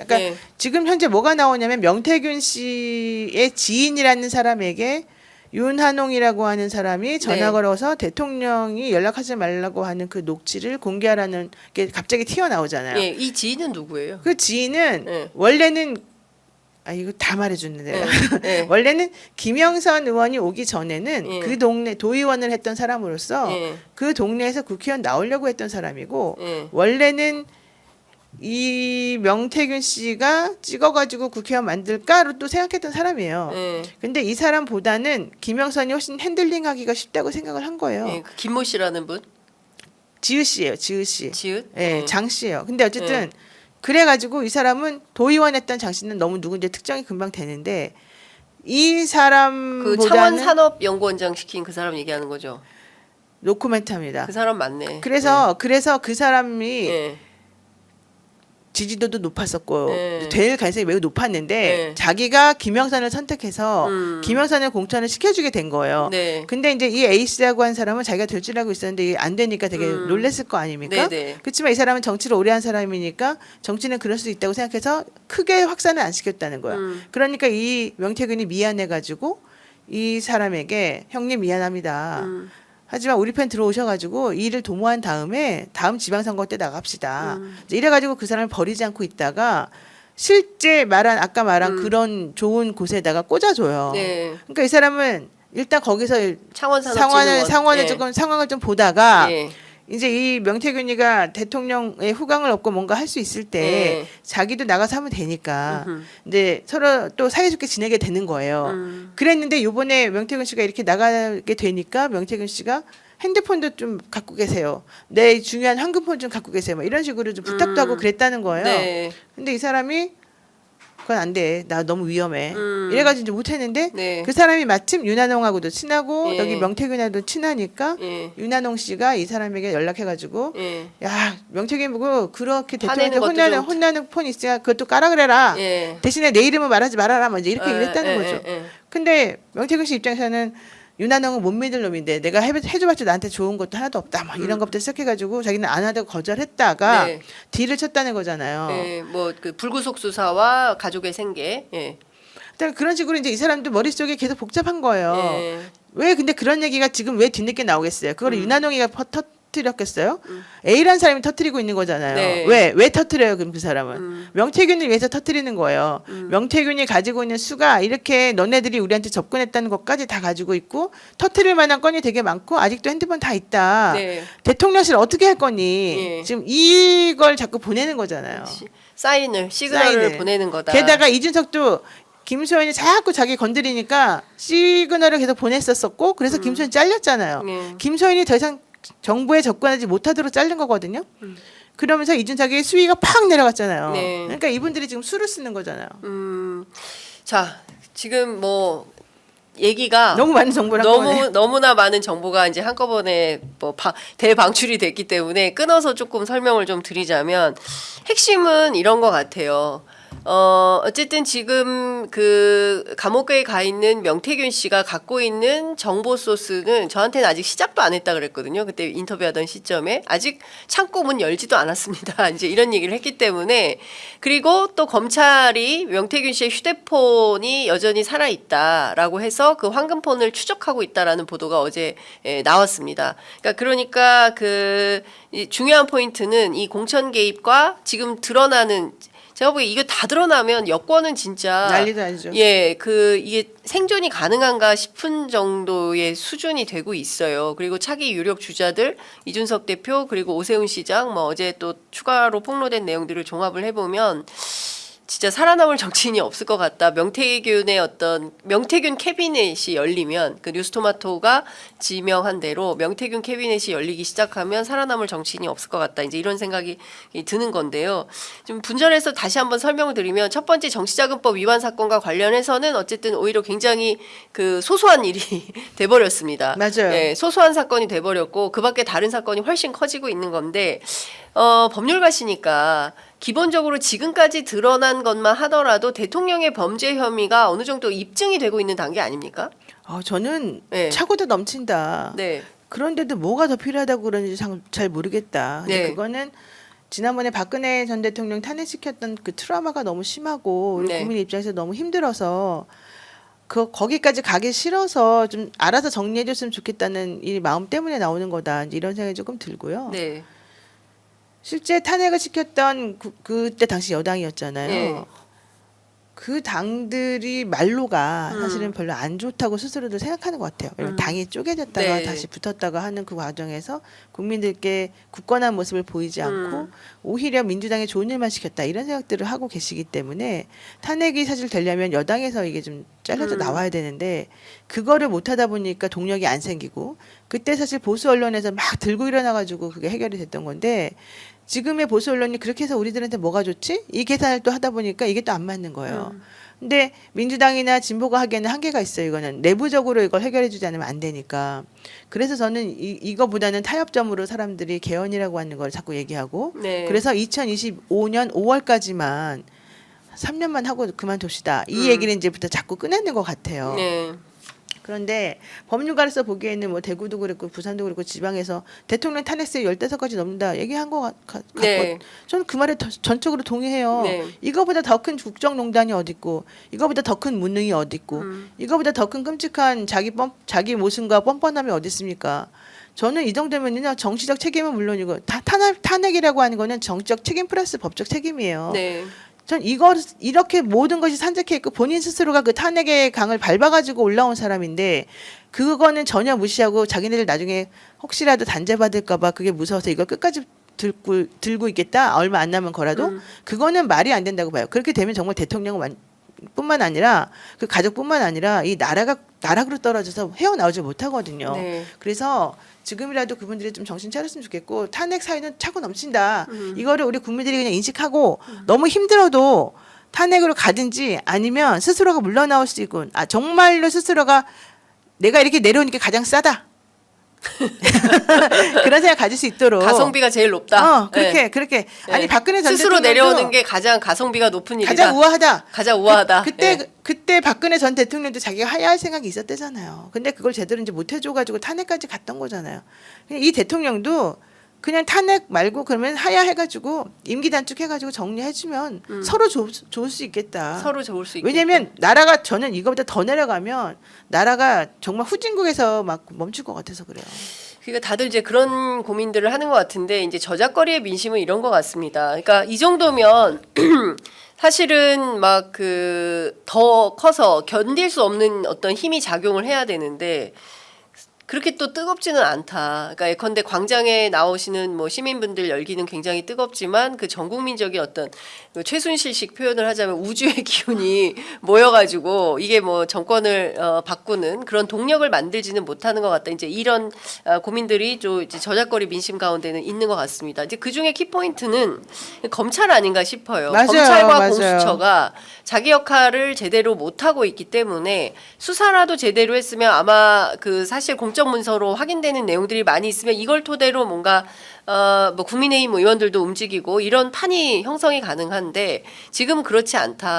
그러니까 네. 지금 현재 뭐가 나오냐면 명태균 씨의 지인이라는 사람에게 윤한홍이라고 하는 사람이 전화 네. 걸어서 대통령이 연락하지 말라고 하는 그 녹취를 공개하라는 게 갑자기 튀어나오잖아요. 예, 이 지인은 누구예요? 그 지인은 네. 원래는 아 이거 다 말해줬는데 네. 네. 원래는 김영선 의원이 오기 전에는 예. 그 동네 도의원을 했던 사람으로서 예. 그 동네에서 국회의원 나오려고 했던 사람이고 예. 원래는 이 명태균 씨가 찍어가지고 국회의원 만들까로 또 생각했던 사람이에요. 예. 근데 이 사람보다는 김영선이 훨씬 핸들링하기가 쉽다고 생각을 한 거예요. 예. 그 김모 씨라는 분? 지읒 씨예요, 지읒 씨. 지읒? 예, 예. 장 씨예요. 근데 어쨌든 예. 그래가지고 이 사람은 도의원 했던 장 씨는 너무 누군지 특정이 금방 되는데 이그 사람보다는 창원 산업연구원장 시킨 그 사람 얘기하는 거죠. 노코멘트합니다. 그 사람 맞네. 그래서 그래서 그 사람이 예. 지지도도 높았었고 네. 될 가능성이 매우 높았는데 네. 자기가 김영선을 선택해서 음. 김영선을 공천을 시켜주게 된 거예요. 네. 근데 이제 이 에이스라고 한 사람은 자기가 될 줄 알고 있었는데 안 되니까 되게 음. 놀랬을 거 아닙니까? 네네. 그렇지만 이 사람은 정치를 오래 한 사람이니까 정치는 그럴 수 있다고 생각해서 크게 확산을 안 시켰다는 거야. 음. 그러니까 이 명태균이 미안해가지고 이 사람에게 형님 미안합니다. 음. 하지만 우리 편 들어오셔가지고 이 일을 도모한 다음에 다음 지방선거 때 나갑시다. 음. 이제 이래가지고 그 사람을 버리지 않고 있다가 실제 말한 아까 말한 음. 그런 좋은 곳에다가 꽂아줘요. 네. 그러니까 이 사람은 일단 거기서 창원 상황을 상황을 조금 상황을 좀 보다가 예. 이제 이 명태균이가 대통령의 후광을 얻고 뭔가 할 수 있을 때 네. 자기도 나가서 하면 되니까 음흠. 이제 서로 또 사이좋게 지내게 되는 거예요. 음. 그랬는데 요번에 명태균 씨가 이렇게 나가게 되니까 명태균 씨가 핸드폰도 좀 갖고 계세요. 내 중요한 황금폰 좀 갖고 계세요. 막 이런 식으로 좀 부탁도 음. 하고 그랬다는 거예요. 네. 근데 이 사람이 그건 안 돼. 나 너무 위험해. 음. 이래가지고 이제 못했는데 네. 그 사람이 마침 윤한홍하고도 친하고 예. 여기 명태균하고도 친하니까 예. 윤한홍 씨가 이 사람에게 연락해가지고 예. 야 명태균 보고 그렇게 대통령한테 것도 혼나는 좀- 혼나는 폰 있으니까 그것도 까라 그래라. 예. 대신에 내 이름은 말하지 말아라. 먼저 이렇게 예, 얘기를 했다는 예, 거죠. 예, 예. 근데 명태균 씨 입장에서는 윤한홍은 못 믿을 놈인데 내가 해, 해줘봤자 나한테 좋은 것도 하나도 없다. 막 이런 것부터 시작해가지고 자기는 안 하다고 거절했다가 음. 네. 딜을 쳤다는 거잖아요. 예. 뭐그 불구속 수사와 가족의 생계. 예. 그런 식으로 이제 이 사람도 머릿속에 계속 복잡한 거예요. 예. 왜 근데 그런 얘기가 지금 왜 뒤늦게 나오겠어요? 음. 그걸 윤한홍이가 퍼- 터 뜨렸겠어요? A라는 사람이 터뜨리고 있는 거잖아요. 네. 왜? 왜 터뜨려요? 그럼 그 사람은 음. 명태균을 위해서 터뜨리는 거예요. 명태균이 가지고 있는 수가 이렇게 너네들이 우리한테 접근했다는 것까지 다 가지고 있고 터뜨릴 만한 건이 되게 많고 아직도 핸드폰 다 있다. 네. 대통령실 어떻게 할 거니? 예. 지금 이걸 자꾸 보내는 거잖아요. 시- 사인을 시그널을 사인을. 보내는 거다. 게다가 이준석도 김소연이 자꾸 자기 건드리니까 시그널을 계속 보냈었었고 그래서 김소연 잘렸잖아요. 예. 김소연이 더 이상 정부에 접근하지 못하도록 자른 거거든요. 음. 그러면서 이준석의 수위가 팍 내려갔잖아요. 네. 그러니까 이분들이 지금 수를 쓰는 거잖아요. 음. 자, 지금 뭐 얘기가 너무 많은 정보를 한꺼번에. 너무 너무나 많은 정보가 이제 한꺼번에 뭐 바- 대방출이 됐기 때문에 끊어서 조금 설명을 좀 드리자면 핵심은 이런 것 같아요. 어 어쨌든 지금 그 감옥에 가 있는 명태균 씨가 갖고 있는 정보 소스는 저한테는 아직 시작도 안 했다 그랬거든요. 그때 인터뷰하던 시점에 아직 창고 문 열지도 않았습니다. 이제 이런 얘기를 했기 때문에 그리고 또 검찰이 명태균 씨의 휴대폰이 여전히 살아 있다라고 해서 그 황금폰을 추적하고 있다라는 보도가 어제 예, 나왔습니다. 그러니까 그러니까 그이 중요한 포인트는 이 공천 개입과 지금 드러나는 제가 보기에 이거 다 드러나면 여권은 진짜 난리도 아니죠. 예, 그 이게 생존이 가능한가 싶은 정도의 수준이 되고 있어요. 그리고 차기 유력 주자들 이준석 대표 그리고 오세훈 시장 뭐 어제 또 추가로 폭로된 내용들을 종합을 해보면 진짜 살아남을 정치인이 없을 것 같다. 명태균의 어떤 명태균 캐비넷이 열리면 그 뉴스토마토가 지명한 대로 명태균 캐비넷이 열리기 시작하면 살아남을 정치인이 없을 것 같다. 이제 이런 생각이 드는 건데요. 좀 분절해서 다시 한번 설명을 드리면 첫 번째 정치자금법 위반 사건과 관련해서는 어쨌든 오히려 굉장히 그 소소한 일이 돼 버렸습니다. 맞아요. 예, 소소한 사건이 돼 버렸고 그밖에 다른 사건이 훨씬 커지고 있는 건데 어, 법률가시니까 기본적으로 지금까지 드러난 것만 하더라도 대통령의 범죄 혐의가 어느 정도 입증이 되고 있는 단계 아닙니까? 어, 저는 네. 차고도 넘친다. 네. 그런데도 뭐가 더 필요하다고 참- 잘 모르겠다. 근데 네. 그거는 지난번에 박근혜 전 대통령 탄핵시켰던 그 트라우마가 너무 심하고 우리 네. 국민 입장에서 너무 힘들어서 그 거기까지 가기 싫어서 좀 알아서 정리해줬으면 좋겠다는 이 마음 때문에 나오는 거다 이런 생각이 조금 들고요. 네. 실제 탄핵을 시켰던 그, 그때 당시 여당이었잖아요. 네. 그 당들이 말로가 음. 사실은 별로 안 좋다고 스스로도 생각하는 것 같아요. 왜냐면 음. 당이 쪼개졌다가 네. 다시 붙었다가 하는 그 과정에서 국민들께 굳건한 모습을 보이지 않고 음. 오히려 민주당에 좋은 일만 시켰다 이런 생각들을 하고 계시기 때문에 탄핵이 사실 되려면 여당에서 이게 좀 잘려서 음. 나와야 되는데 그거를 못 하다 보니까 동력이 안 생기고 그때 사실 보수 언론에서 막 들고 일어나 가지고 그게 해결이 됐던 건데 지금의 보수 언론이 그렇게 해서 우리들한테 뭐가 좋지? 이 계산을 또 하다 보니까 이게 또 안 맞는 거예요. 음. 근데 민주당이나 진보가 하기에는 한계가 있어요. 이거는 내부적으로 이걸 해결해 주지 않으면 안 되니까. 그래서 저는 이, 이거보다는 타협점으로 사람들이 개헌이라고 하는 걸 자꾸 얘기하고 네. 그래서 2025년 5월까지만 3년만 하고 그만둡시다. 이 음. 얘기를 이제부터 자꾸 꺼내는 것 같아요. 네. 그런데 법률가로서 보기에는 뭐 대구도 그랬고 부산도 그랬고 지방에서 대통령 탄핵세 15가지 넘는다 얘기한 것 같, 같, 네. 저는 그 말에 더- 전적으로 동의해요. 네. 이거보다 더 큰 국정농단이 어디 있고 이거보다 더 큰 무능이 어디 있고 음. 이거보다 더 큰 끔찍한 자기 뻔 자기 모순과 뻔뻔함이 어디 있습니까? 저는 이 정도면요 정치적 책임은 물론이고 다 탄핵, 탄핵이라고 하는 거는 정치적 책임 플러스 법적 책임이에요. 네. 전 이거 이렇게 모든 것이 산적해 있고 본인 스스로가 그 탄핵의 강을 밟아가지고 올라온 사람인데 그거는 전혀 무시하고 자기네들 나중에 혹시라도 단죄 받을까봐 그게 무서워서 이걸 끝까지 들고 들고 있겠다 얼마 안 남은 거라도 음. 그거는 말이 안 된다고 봐요. 그렇게 되면 정말 대통령은 완- 뿐만 아니라 그 가족뿐만 아니라 이 나라가 나락으로 떨어져서 헤어나오지 못하거든요. 네. 그래서 지금이라도 그분들이 좀 정신 차렸으면 좋겠고 탄핵 사유는 차고 넘친다. 음. 이거를 우리 국민들이 그냥 인식하고 너무 힘들어도 탄핵으로 가든지 아니면 스스로가 물러나올 수 있고 아 정말로 스스로가 내가 이렇게 내려오는 게 가장 싸다. 그런 생각 가질 수 있도록 가성비가 제일 높다. 어 그렇게 네. 그렇게 네. 아니 박근혜 전 스스로 내려오는 게 가장 가성비가 높은 일이다. 가장 우아하다. 가장 우아하다. 그, 때 예. 그때 박근혜 전 대통령도 자기가 하야할 생각이 있었대잖아요. 근데 그걸 제대로 이제 못 해줘가지고 탄핵까지 갔던 거잖아요. 이 대통령도 그냥 탄핵 말고 그러면 하야해가지고 임기 단축해가지고 정리해주면 서로 좋, 좋을 수 있겠다. 음. 서로 좋을 수. 왜냐면 나라가 저는 이거보다 더 내려가면 나라가 정말 후진국에서 막 멈출 것 같아서 그래요. 그러니까 다들 이제 그런 고민들을 하는 것 같은데 이제 저작거리의 민심은 이런 것 같습니다. 그러니까 이 정도면 사실은 막 그 더 커서 견딜 수 없는 어떤 힘이 작용을 해야 되는데 그렇게 또 뜨겁지는 않다. 그러니까 예컨대 광장에 나오시는 뭐 시민분들 열기는 굉장히 뜨겁지만 그 전 국민적인 어떤 그 최순실식 표현을 하자면 우주의 기운이 모여가지고 이게 뭐 정권을 어, 바꾸는 그런 동력을 만들지는 못하는 것 같다. 이제 이런 어, 고민들이 좀 이제 저작거리 민심 가운데는 있는 것 같습니다. 이제 그 중에 키 포인트는 검찰 아닌가 싶어요. 맞아요, 검찰과 맞아요. 공수처가 자기 역할을 제대로 못 하고 있기 때문에 수사라도 제대로 했으면 아마 그 사실 공적 문서로 확인되는 내용들이 많이 있으면 이걸 토대로 뭔가 어뭐 국민의힘 의원들도 움직이고 이런 판이 형성이 가능한데 지금 그렇지 않다.